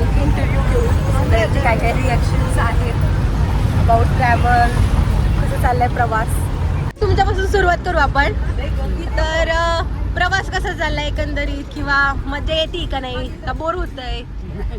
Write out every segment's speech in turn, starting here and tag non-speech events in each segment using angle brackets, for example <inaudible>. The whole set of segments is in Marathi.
आपण इंटरव्ह्यू घेऊ. काय काय रिॲक्शन्स आहेत? अबाउट ट्रॅव्हल कसं चाललाय प्रवास? तुमच्यापासून सुरुवात करू आपण. तर प्रवास कसा चाललाय एकंदरीत? किंवा मजा येते का नाही? का बोर होतंय?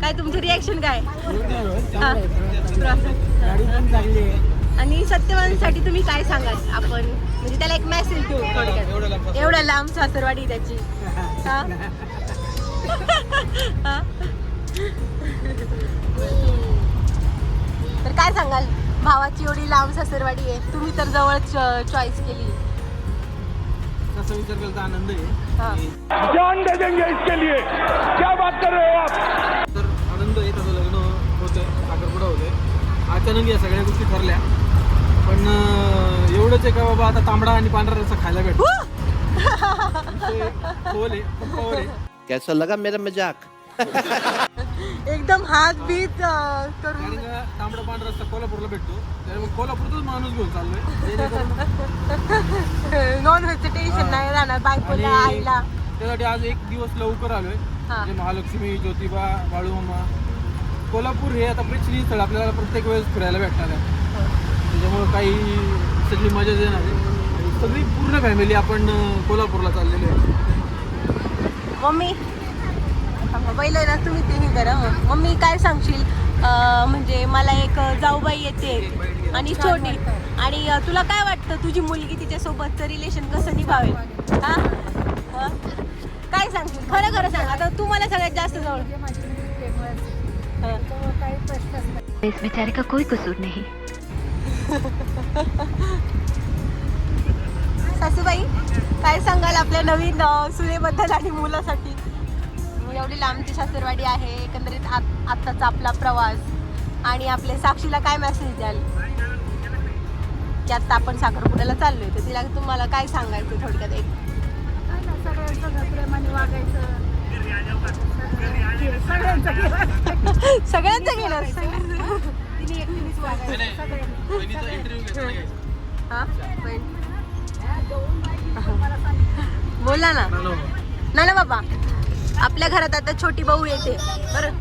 काय तुमचे रिॲक्शन काय? आणि सत्यवानसाठी तुम्ही काय सांगाल आपण? म्हणजे त्याला एक मेसेज देऊ थोडक्यात. एवढ्या लांब सासरवाडी त्याची. हा? <laughs> तर काय सांगाल? भावाची एवढी लांब सासरवाडी आहे. तुम्ही तर जवळच चॉईस केली. तसा विचार केला तर आनंद हा. आहे जान दे देंगे इसके लिए। क्या बात कर रहे हो आप? तर आनंद आहे त्याचं लग्न होतं साखरपुडा होते अचानक या सगळ्या गोष्टी ठरल्या. पण एवढंच आहे का बाबा आता तांबडा आणि पांढरा रस्सा खायला भेटतो कैसा लगा मेरा मजाक? एकदम हात बीत करून. तांबडा पांढरा रस्सा कोल्हापूरला भेटतो. त्यामुळे कोल्हापूरचाच माणूस घेऊन चाललोय. नॉन व्हेजचं टेन्शन नाही राहणार बायकोला आईला. त्यासाठी आज एक दिवस लवकर आलोय. हा. म्हणजे महालक्ष्मी ज्योतिबा बाळूमामा. कोल्हापूर हे आता प्रेक्षणीय स्थळ आपल्याला प्रत्येक वेळेस फिरायला भेटणार आहे. त्याच्यामुळं काही सगळी मजा येणार आहे. सगळी पूर्ण फॅमिली आपण कोल्हापूरला चाललेली आहे. मम्मी पहिलं ना तुम्ही ते हे करा. मग. मम्मी काय सांगशील? अं, म्हणजे मला एक जाऊबाई येते आणि छोटी. आणि अं, तुला काय वाटतं? तुझी मुलगी तिच्यासोबतचं रिलेशन कसं निभावेल? हा? हा? काय सांगशील? खरं खरं सांग. आता तू मला सगळ्यात जास्त जवळ. हा. इस बेचारे का कोई कसूर नहीं? सासूबाई काय सांगाल आपल्या नवीन अं, सुनेबद्दल आणि मुलासाठी? एवढी लांबची सासरवाडी आहे एकंदरीत आत आत्ताचा आपला प्रवास. आणि आपल्या साक्षीला काय मेसेज द्याल? की आता आपण साखरपुड्याला चाललोय तर तिला तुम्हाला काय सांगायचं थोडक्यात एक? सगळ्यांचं गेलं हा? बहीण. बोला ना. ना ना बाबा. आपल्या घरात आता छोटी भाऊ येते. बरं.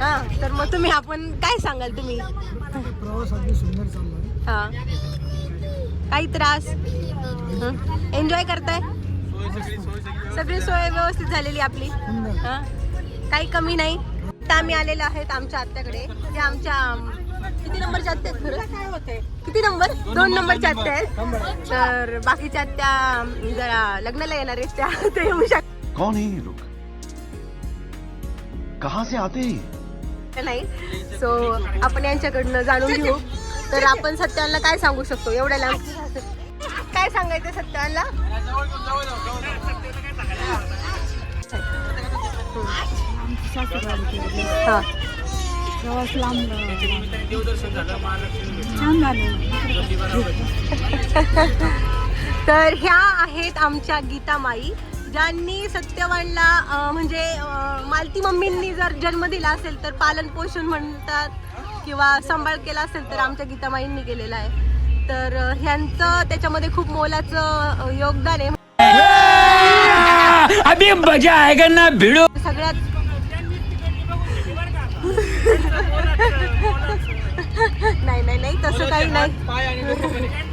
हा तर मग तुम्ही आपण काय सांगाल तुम्ही? प्रवास अगदी सुंदर चालला हा. काही त्रास? एन्जॉय करताय? सगळी सोय व्यवस्थित झालेली आपली. हा. काही कमी नाही. आता आम्ही आलेलो आहेत आमच्या आत्याकडे. ते आमच्या किती नंबरच्या आत्या आहेत खरं? काय होते किती नंबर? दोन नंबरच्या आत्या आहेत. तर बाकीच्या आत्या जरा लग्नाला येणार आहेत त्या. ते येऊ शकतात कौन कहाँ से आते ही? नाही. सो आपण यांच्याकडनं जाणून घेऊ. तर आपण सत्याला काय सांगू शकतो? एवढ्या लांब. काय सांगायचं सत्याला? हा. तर ह्या आहेत आमच्या गीतामाई. ज्यांनी सत्यवानला म्हणजे मालती मम्मींनी जर जन्म दिला असेल तर पालन पोषण म्हणतात किंवा सांभाळ केला असेल तर आमच्या गीतामाईंनी केलेला आहे. तर ह्यांचं त्याच्यामध्ये खूप मोलाचं योगदान आहे. अभी मजा आएगा ना भिड़ो. सगळ्यात <laughs> नाही नाही नाही तसं काही नाही पाय आणि डोकं पण आहे.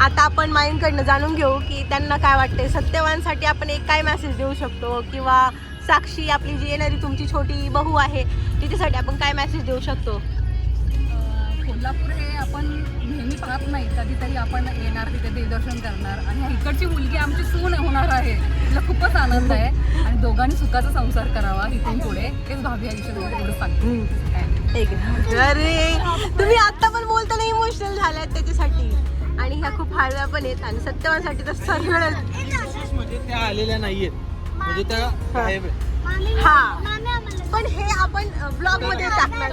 आता आपण माईंकडनं जाणून घेऊ की त्यांना काय वाटते सत्यवानसाठी आपण एक काय मेसेज देऊ शकतो? किंवा साक्षी आपली जी येणारी तुमची छोटी बहू आहे तिच्यासाठी आपण काय मेसेज देऊ शकतो? कोल्हापूर हे आपण नेहमी पाहत नाही. कधीतरी आपण येणार तिथे देवदर्शन करणार. आणि इकडची मुलगी आमची सून होणार आहे. तिला खूपच आनंद आहे. आणि दोघांनी सुखाचा संसार करावा इथून पुढे. हेच भावी आयुष्यात सांगते. अरे तुम्ही आता पण बोलताना इमोशनल झाल्यात त्याच्यासाठी. आणि ह्या खूप हळव्या पण आहेत आणि सत्यवानसाठी तर सगळं विशेष म्हणजे त्या आलेल्या नाहीयेत. म्हणजे त्या. हा. पण हे आपण ब्लॉगमध्ये टाकणार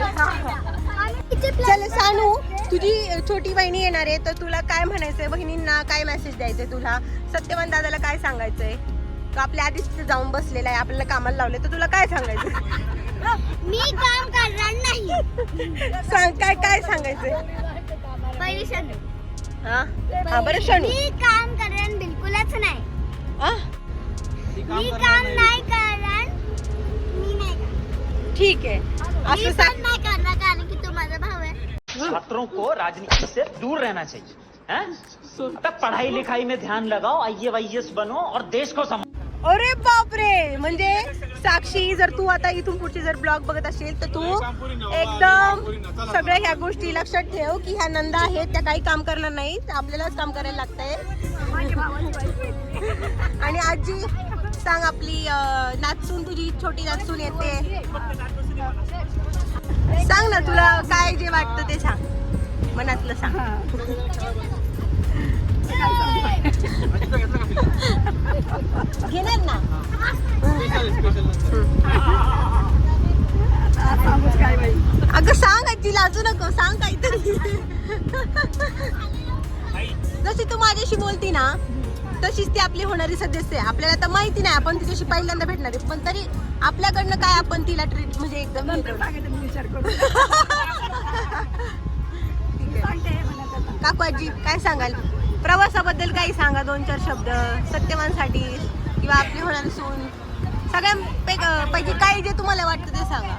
चल सानू तुझी छोटी बहिणी येणार आहे तर तुला काय म्हणायचंय? बहिणींना काय मेसेज द्यायचंय तुला? सत्यवान दादाला काय सांगायचंय? तो आपल्या आधीच तिथे जाऊन बसलेला आहे आपल्याला कामाला लावले तर तुला काय सांगायचं मी काम करणार नाही. सांग काय काय सांगायचंय? पहिली शनू. हा? बरं शनू. मी काम करणार बिलकुलच नाही. हा? मी काम नाही. करणार मी नाही. ठीक आहे. मी असं सांग. नाही करणार कारण छात्रों को राजनीति से दूर रहना चाहिए हैं? अबे पढ़ाई लिखाई में ध्यान लगाओ आई वाईएस बनो और देश को सम अरे बापरे! म्हणजे साक्षी जर तू आता इथून पुढचे जर ब्लॉग बघत असेल तर तू एकदम सगळ्या ह्या गोष्टी लक्षात ठेव की ह्या नंदा आहेत त्या काही काम करणार नाहीत आपल्यालाच काम करायला लागतंय. आणि आजी सांग आपली अं, नाचसून तुझी छोटी नाचसून येते. सांग ना तुला काय जे वाटतं ते सांग. मनातलं सांग. घेणार ना? अगं सांग आजी लाजू नको सांग काहीतरी. जशी तू माझ्याशी बोलती ना तशीच ती आपली होणारी सदस्य आहे. आपल्याला तर माहिती नाही आपण तिच्याशी पहिल्यांदा भेटणार आहे. पण तरी आपल्याकडनं काय आपण तिला ट्रीट म्हणजे एकदम हे करू. काकू आजी काय सांगाल? प्रवासाबद्दल काही सांगा दोन चार शब्द. सत्यवानसाठी किंवा आपली होणार सून सगळ्या पैकी काय जे तुम्हाला वाटतं ते सांगा.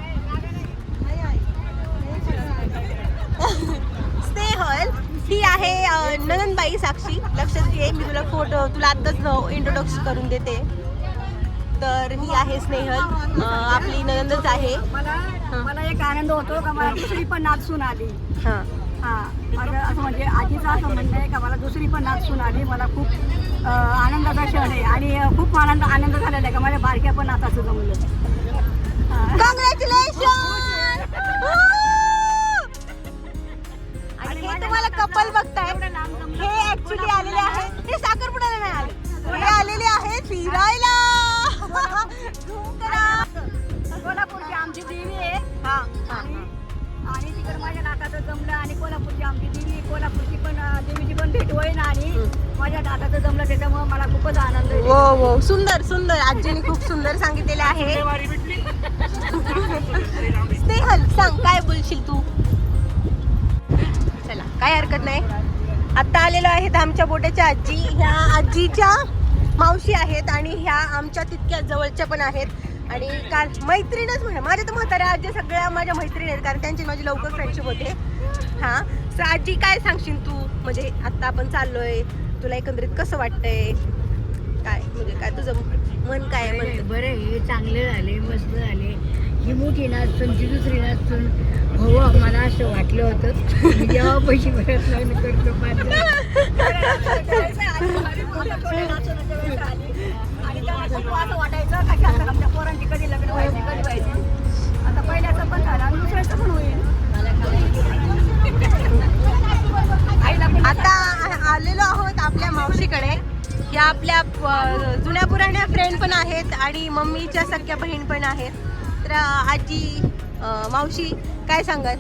स्नेहल ही आहे ननंदबाई साक्षी. लक्षात घे मी तुला फोटो तुला आत्ताच इंट्रोडक्स करून देते. तर ही आहे स्नेहल. आपली ननंदच आहे. मला मला एक आनंद होतो का मला दुसरी पण नाचून आली. हां. हा. असं म्हणजे आजीचं असं म्हणणं आहे का मला दुसरी पण नाचून आली. मला खूप आनंदाचा क्षण आहे. आणि खूप आनंद आनंद झालेला आहे का माझ्या बारक्या पण नाचाचं जमलं. कॉंग्रॅच्युलेशन हे तुम्हाला कपल बघताय. हे ऍक्च्युली आलेले आहेत. हे साखरपुड्याला नाही आले. हे आलेले आहेत फिरायला. कोल्हापूरची आमची देवी आहे. हा, हा. आणि तिकडे माझ्या नाकाचं जमलं आणि कोल्हापूरची आमची देवी कोल्हापूरची पण देवीची पण भेट होईल आणि माझ्या नाकाचं जमलं त्याच्यामुळे मला खूपच आनंद आहे. वो वो सुंदर सुंदर. आजीने खूप सुंदर सांगितलेले आहे. स्नेहल सांग काय बोलशील तू? चला काय हरकत नाही. आता आलेलो आहेत आमच्या बोट्याच्या आजी. ह्या आजीच्या मावशी आहेत आणि ह्या आमच्या तितक्या जवळच्या पण आहेत. आणि काल मैत्रीणच म्हणा माझ्या तर म्हाताऱ्या आजी सगळ्या माझ्या मैत्रिणी आहेत कारण त्यांची माझी लवकर फ्रेंडशिप होते. हां. सर आजी काय सांगशील तू? म्हणजे आत्ता आपण चाललोय. तुला एकंदरीत कसं वाटतंय? काय? म्हणजे काय तुझं मन काय म्हणतं बरं हे चांगले झाले मस्त झाले ही मोठी नाचून ती दुसरी नाचून हो मला असं वाटलं होतं. मी जेव्हा पैसे भरत नाही मी करतो असं वाटायचं का की पोरांची कधी लग्न व्हायची कधी व्हायची आता पहिल्याचं पण झालं आणि दुसऱ्याचं पण होईल आईला पण आता आलेलो आहोत आपल्या मावशीकडे. या आपल्या जुन्या पुराण्या फ्रेंड पण आहेत आणि मम्मीच्या सख्या बहीण पण आहेत. तर आजी मावशी काय सांगाल?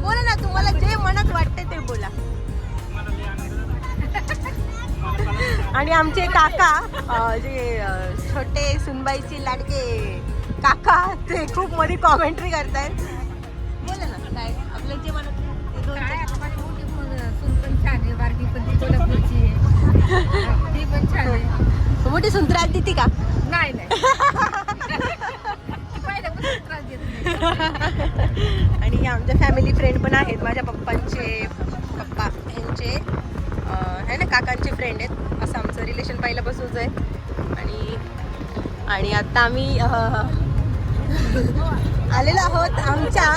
बोला ना तुम्हाला जे मनात वाटते ते बोला. आणि आमचे काका जे छोटे सुनबाईचे लाडके काका ते खूप मध्ये कॉमेंट्री करतायत. बोला ना काय आपलं जे मनात <laughs> मोठी सुंदर आली ती का नाही नाही आणि हे आमच्या फॅमिली फ्रेंड पण आहेत. माझ्या पप्पांचे पप्पा यांचे आहे ना काकांचे फ्रेंड आहेत. असं आमचं रिलेशन पहिल्यापासूनच आहे. आणि आणि आता आम्ही आलेलो आहोत आमच्या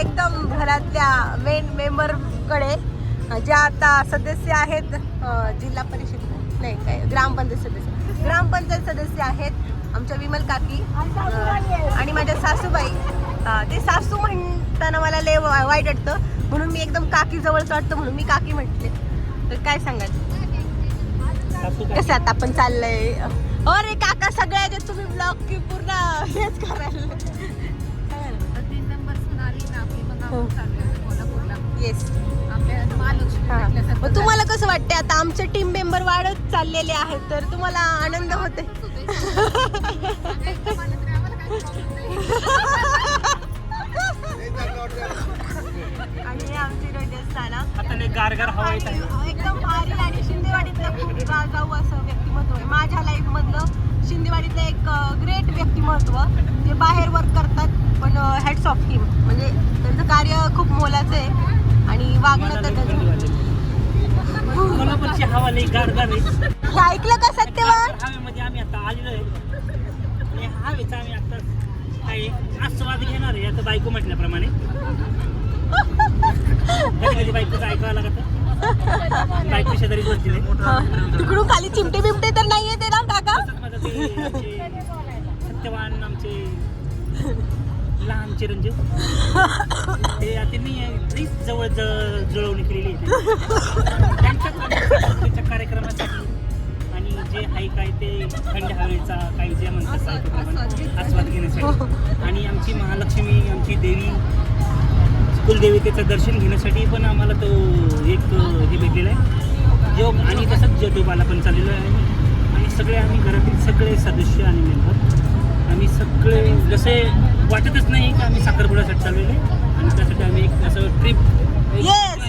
एकदम घरातल्या मेन मेंबरकडे ज्या आता सदस्य आहेत जिल्हा परिषद नाही काय ग्रामपंचायत सदस्य. ग्रामपंचायत सदस्य आहेत आमच्या विमल काकी आणि माझ्या सासूबाई. ते सासू म्हणताना मला लय वा- वाईट वाटतं. म्हणून मी एकदम काकी जवळच वाटतं म्हणून मी काकी म्हटले. तर काय सांगाल? कसं आता आपण चाललंय? अरे काका सगळ्या याच्यात तुम्ही ब्लॉग की पूर्ण हेच करायला. हो. येस मग तुम्हाला कसं वाटतंय आता? आमचे टीम मेंबर वाढत चाललेले आहेत तर तुम्हाला आनंद होते तिकडून खाली चिमटे बिमटे तर नाहीये ते ना काका? सत्यवान आमचे लहान चिरंजीव. ते त्यांनी प्लीज जवळ जुळवणी केलेली संस्कृतीच्या कार्यक्रमासाठी आणि जे आहे काय ते थंड हवेचा काही जे म्हणतात आस्वाद घेण्यासाठी. आणि आमची महालक्ष्मी आमची देवी कुलदेवतेचं दर्शन घेण्यासाठी पण आम्हाला तो एक हे भेटलेला आहे. योग आणि तसंच जटोबाला पण चाललेलो आहे. आणि सगळे आम्ही घरातील सगळे सदस्य आणि मेंबर आम्ही सगळे जसे वाटतच नाही की आम्ही साखरपुड्यासाठी चाललेलो आहे. आणि त्यासाठी आम्ही एक असं ट्रिप.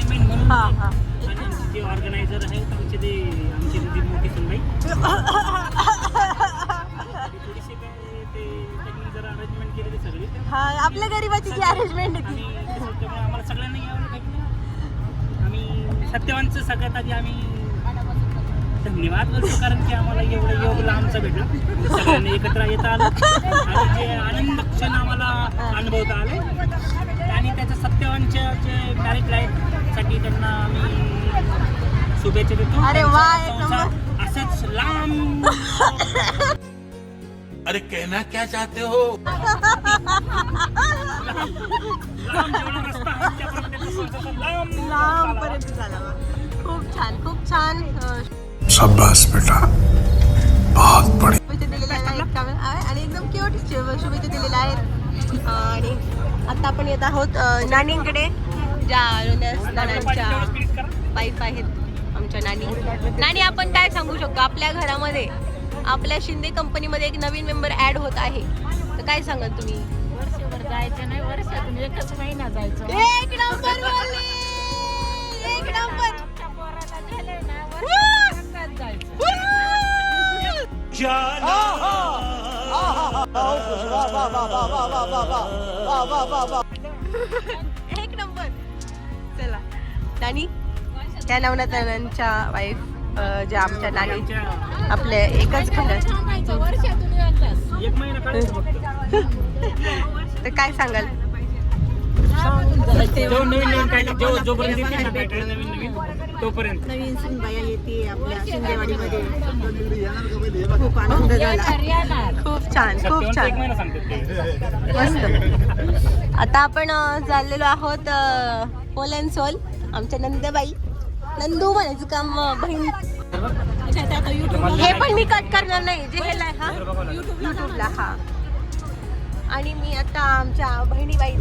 म्हणून हा हा. आणि आमचे जे ऑर्गनायझर आहेत आमचे ते आमची ती मोठी सुनबाई. थोडीशी काय ते त्यांनी जरा अरेंजमेंट केलेली सगळी. आपल्या गरीबाची अरेंजमेंट आहे ती आणि कसं त्यामुळे आम्हाला सगळ्यांना यावं आम्ही सत्यवानचं सगळ्यात आधी आम्ही धन्यवाद बोलतो कारण की आम्हाला एवढं योग लांबचा भेटला. सगळ्यांनी एकत्र येता आलं. आणि जे आनंद क्षण आम्हाला अनुभवता आले. आणि त्याच्या सत्यवानच्या जे मॅरिट लाईफसाठी त्यांना आम्ही शुभेच्छा देतो. असंच लांब. अरे कहना क्या चाहते हो? लांब जेवढा रस्ता आहे त्याप्रमाणे त्यांचा संसार लांब लांब पर्यंत झाला. बा. खूप छान खूप छान. अं, शाबाश बेटा. बहुत बड़ी शुभेच्छा दिलेल्या आहेत त्यामुळे- आणि एकदम क्यूट शुभेच्छा दिलेल्या आहेत. आणि आता आपण येत आहोत अं, नानींकडे. ज्या नानांच्या वाईफ आहेत आमच्या नानी. नानी आपण काय सांगू शकतो? आपल्या घरामध्ये आपल्या शिंदे कंपनीमध्ये एक नवीन मेंबर ऍड होत आहे तर काय सांगाल तुम्ही वर्षभर जायचं नाही वर्षातून एकच महिना जायचं एक नंबर बोलली एक नंबर आमच्या पोराला झालंय ना वर्षातून एकदाच जायचं एक नंबर चला नानी त्या नवनाथांच्या वाईफ ज्या आमच्या नानी आपल्या एकच फक्त. <laughs> तर काय सांगाल? जो जो येते तोपर्यंत. नवीन सुनबाया आपल्या शिंदेवाडीमध्ये. खूप आनंद झाला. येणार खूप छान खूप छान. मस्त. आता आपण चाललेलो आहोत अं, पोल अँड सोल आमच्या नंदबाई. नंदू म्हणायचं काम बहीण हे पण मी कट करणार नाही. जे हे हा? युट्यूबला हा. आणि मी आता आमच्या बहिणीबाई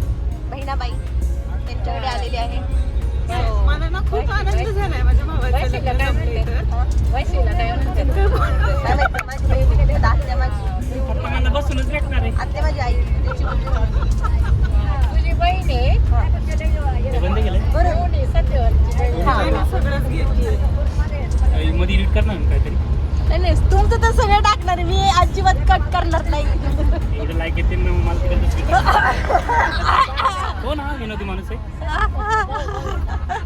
बहिणाबाई त्यांच्याकडे आलेली आहे. मला ना खूप आनंद झालाय माझ्या वैशिला काय म्हणते? वैशिला काय म्हणते? आत्या माझी पप्पा मला बसूनच भेटणार आहे. आत्या माझी आई. तुझी बहीण आहे. बरोबर मध्ये एडिट करणार ना काहीतरी? नाही नाही तुमचं तर सगळं टाकणार आहे. मी अजिबात कट करणार नाही. एवढं लाईक येते ना मला तिकडे हो ना विनोदी माणूस आहे?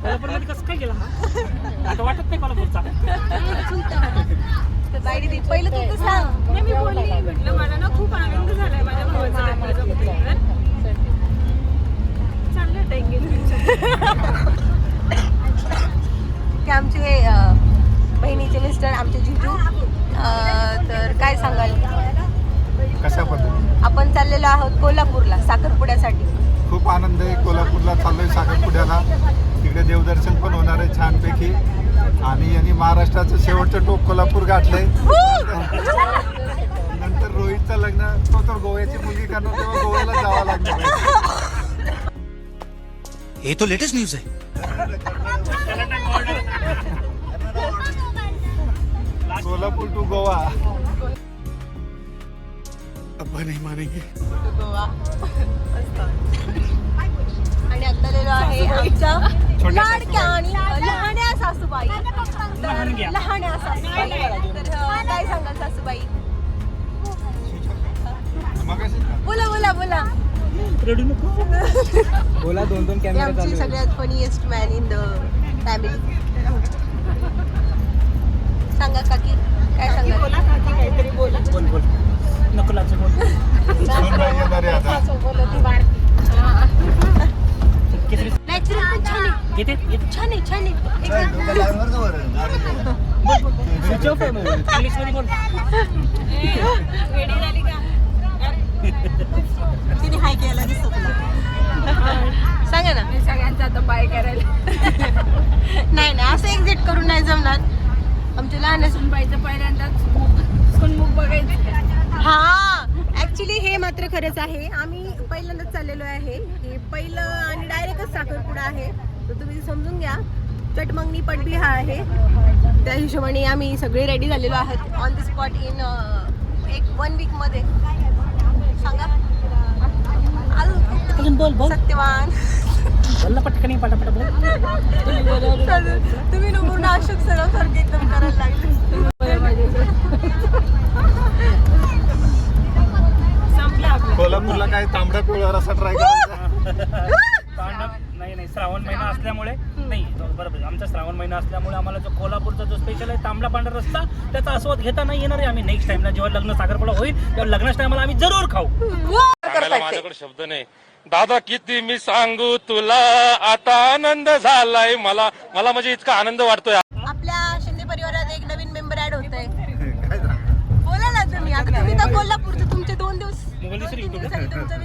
कोल्हापूरमध्ये कसं काय गेला हा? आता वाटत नाही कोल्हापूरचा. दीदी, पहिलं तू तर सांग. मी बोलली. म्हटलं मला ना खूप आनंद झालाय माझ्या भावाचा की आमचे अं, बहिणीचे मिस्टर आमचे जिजू. अं, तर काय सांगाल? कशा पद्धती आपण चाललेलो आहोत कोल्हापूरला साखरपुड्यासाठी. खूप आनंद आहे कोल्हापूरला चाललोय साखरपुड्याला. तिकडे देवदर्शन पण होणार आहे छानपैकी. आणि यांनी महाराष्ट्राचं शेवटचं टोक कोल्हापूर गाठलंय. नंतर रोहितचं लग्न तो तर गोव्याची मुलगी करणार तेव्हा गोव्याला जावं लागणार ये तो लेटेस्ट न्यूज है कोल्हापूर टू गोवा. अब्बा नहीं मानेंगे. गोवा. आणि आता आलेलो आहे आमच्या लाडक्या आणि लहान्या सासूबाई. तर. लहान्या सासूबाई. तर काय सांगाल सासूबाई? बोला बोला बोला. रडू नको. <laughs> बोला दोन दोन ही आमची सगळ्यात funniest man in the family सांगा काकी? काय सांगाल बोल बोल नको लाच बोल. सूनबाई येणार आहे आता केसरी नॅचरल पण छान आहे. येते येते. छान आहे छान आहे. स्विच ऑफ आहे इंग्लिशमध्ये बोल. तिने हाय केला दिसतो सांगा ना. मी सगळ्यांचा आता बाय करायला. <laughs> नाही नाही असं एक्झिट करून नाही जमणार. आमच्या लहान सुनबाईचं पहिल्यांदाच मुख सुनमुख बघायचं. हा ऍक्च्युली हे मात्र खरंच आहे. आम्ही पहिल्यांदाच चाललेलो आहे. हे पहिलं आणि डायरेक्टच साखरपुडा आहे. तर तुम्ही समजून घ्या. चटमंगनी पडबी हा आहे. त्या हिशोबाने आम्ही सगळे रेडी झालेलो आहोत. ऑन द स्पॉट इन एक वन वीकमध्ये. सांगा. बोल बोल. सत्यवान. बोल ना पटकन पटापट बोल. तुम्ही ना पूर्ण अशोक सराव सारखे एकदम करायला लागले. कोल्हापूरला काय तांबडा पिवळा रसा ट्राय करायचा? नाही नाही श्रावण महिना असल्यामुळे नाही बरोबर आमचा श्रावण महिना असल्यामुळे आम्हाला जो कोल्हापूरचा जो स्पेशल आहे तांबडा पांढरा रस्ता त्याचा आस्वाद घेता नाही येणार आहे आम्ही. नेक्स्ट टाइमला जेव्हा लग्न साखरपुडा होईल तेव्हा लग्नाच्या टायमाला आम्ही जरूर खाऊ. माझ्याकडे शब्द नाही. दादा किती मी सांगू तुला? आता आनंद झालाय मला. मला म्हणजे इतका आनंद वाटतोय. आपल्या शिंदे परिवारात एक नवीन मेंबर ऍड होत आहे बोला ना तुम्ही. आता तुम्ही तर कोल्हापूरचे तुमचे दोन दिवस तीन? दिवसांनी तुमचा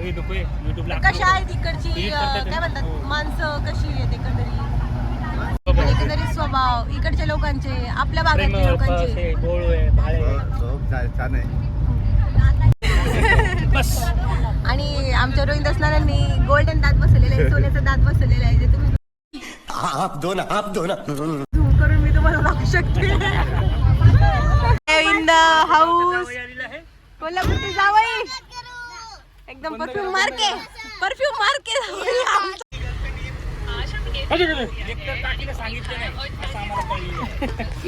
हे कशा आहेत इकडची काय. म्हणतात? हो. माणसं कशी आहेत एकंदरीत? एकंदरीत स्वभाव. इकडच्या लोकांचे आपल्या भागातल्या लोकांचे. झोप छान आहे. बस. आणि आमच्या रोहित असणाऱ्यांनी गोल्डन दात बसवलेले आहे सोन्याचा दात बसवलेला आहे जे तुम्ही आप दो ना आप दो ना. झूम करून मी तुम्हाला दाखवू शकते. इन द हाऊस कोल्हापूरची जावई. एकदम परफ्यूम मारके परफ्यूम मारके.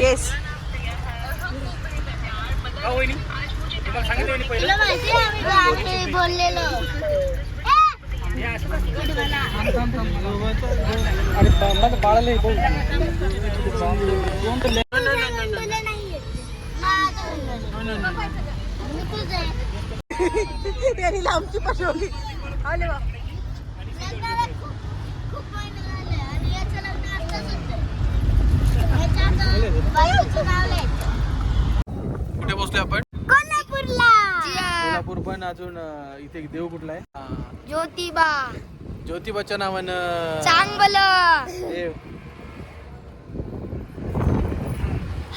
येस तुला माहिती आम्ही रात्री बोललेलो. हे तुझं आहे. <laughs> त्यांनी लांबची पटवली आले बा लग्नाला खूप खूप महिने झाले आणि याचं लग्न आत्ताच होतं. ह्याच्यात बायकोचं नाव लिहायचं. कुठे बसलोय आपण कोल्हापूरला कोल्हापूर पण अजून अं, इथे देव कुठला आहे? हा, ज्योतिबा. ज्योतिबाच्या नावानं चांगलं.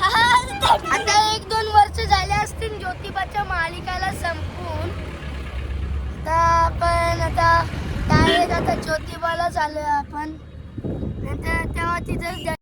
आता एक दोन वर्ष झाले असतील ज्योतिबाच्या मालिकाला संपून. आता आपण आता डायरेक्ट आता ज्योतिबाला चालूया आपण. नंतर तेव्हा तिथं